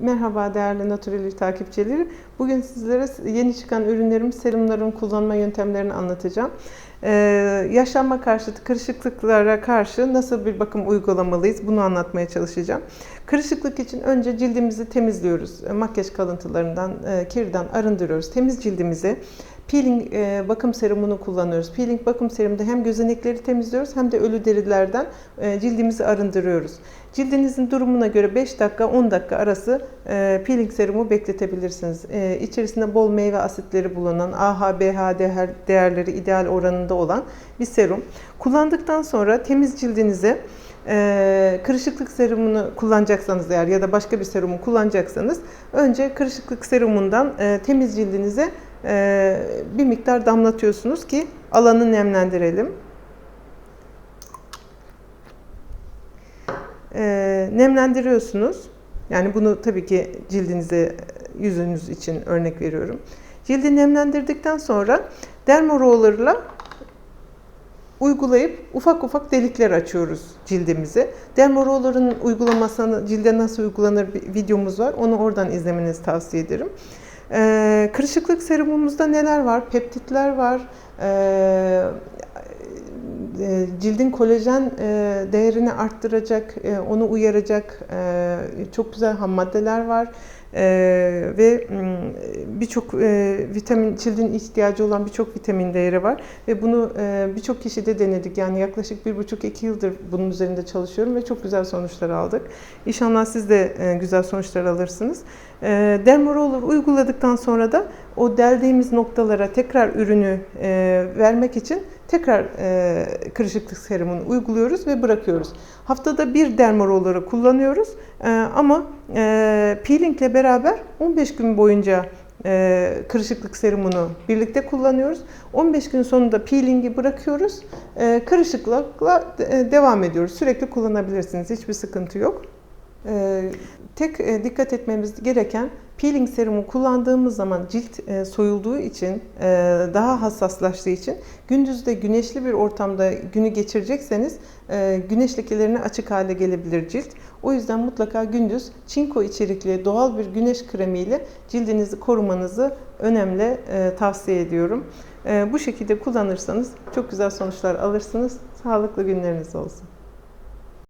Merhaba değerli Natureli takipçileri. Bugün sizlere yeni çıkan ürünlerim, serumların kullanma yöntemlerini anlatacağım. Ee, yaşlanma karşıtı kırışıklıklara karşı nasıl bir bakım uygulamalıyız bunu anlatmaya çalışacağım. Kırışıklık için önce cildimizi temizliyoruz. Makyaj kalıntılarından, e, kirden arındırıyoruz. Temiz cildimizi peeling e, bakım serumunu kullanıyoruz. Peeling bakım serumunda hem gözenekleri temizliyoruz hem de ölü derilerden e, cildimizi arındırıyoruz. Cildinizin durumuna göre 5 dakika 10 dakika arası e, peeling serumu bekletebilirsiniz. E, içerisinde bol meyve asitleri bulunan AHA, BH değer- değerleri ideal oranında olan bir serum. Kullandıktan sonra temiz cildinize e, kırışıklık serumunu kullanacaksanız eğer ya da başka bir serumu kullanacaksanız önce kırışıklık serumundan e, temiz cildinize bir miktar damlatıyorsunuz ki alanı nemlendirelim. E, nemlendiriyorsunuz. Yani bunu tabii ki cildinize, yüzünüz için örnek veriyorum. Cildi nemlendirdikten sonra dermorollerla uygulayıp ufak ufak delikler açıyoruz cildimize. Dermoroller'ın uygulamasını cilde nasıl uygulanır bir videomuz var. Onu oradan izlemenizi tavsiye ederim. Kırışıklık serumumuzda neler var? Peptitler var. Ee, e, cildin kolajen e, değerini arttıracak, e, onu uyaracak çok güzel ham maddeler var. E, ve birçok e, vitamin cildin ihtiyacı olan birçok vitamin değeri var ve bunu e, birçok kişide denedik yani yaklaşık bir buçuk iki yıldır bunun üzerinde çalışıyorum ve çok güzel sonuçlar aldık. İnşallah siz de e, güzel sonuçlar alırsınız. E, Dermaroller uyguladıktan sonra da o deldiğimiz noktalara tekrar ürünü e, vermek için tekrar e, kırışıklık serumunu uyguluyoruz ve bırakıyoruz. Haftada bir dermarolları kullanıyoruz e, ama e, peelingle beraber 15 gün boyunca e, kırışıklık serumunu birlikte kullanıyoruz. 15 gün sonunda peelingi bırakıyoruz. E, kırışıklıkla e, devam ediyoruz. Sürekli kullanabilirsiniz. Hiçbir sıkıntı yok. E, tek e, dikkat etmemiz gereken peeling serumu kullandığımız zaman cilt e, soyulduğu için e, daha hassaslaştığı için gündüzde güneşli bir ortamda günü geçirecekseniz e, güneş lekelerine açık hale gelebilir cilt. O yüzden mutlaka gündüz çinko içerikli doğal bir güneş kremiyle cildinizi korumanızı önemli tavsiye ediyorum. Bu şekilde kullanırsanız çok güzel sonuçlar alırsınız. Sağlıklı günleriniz olsun.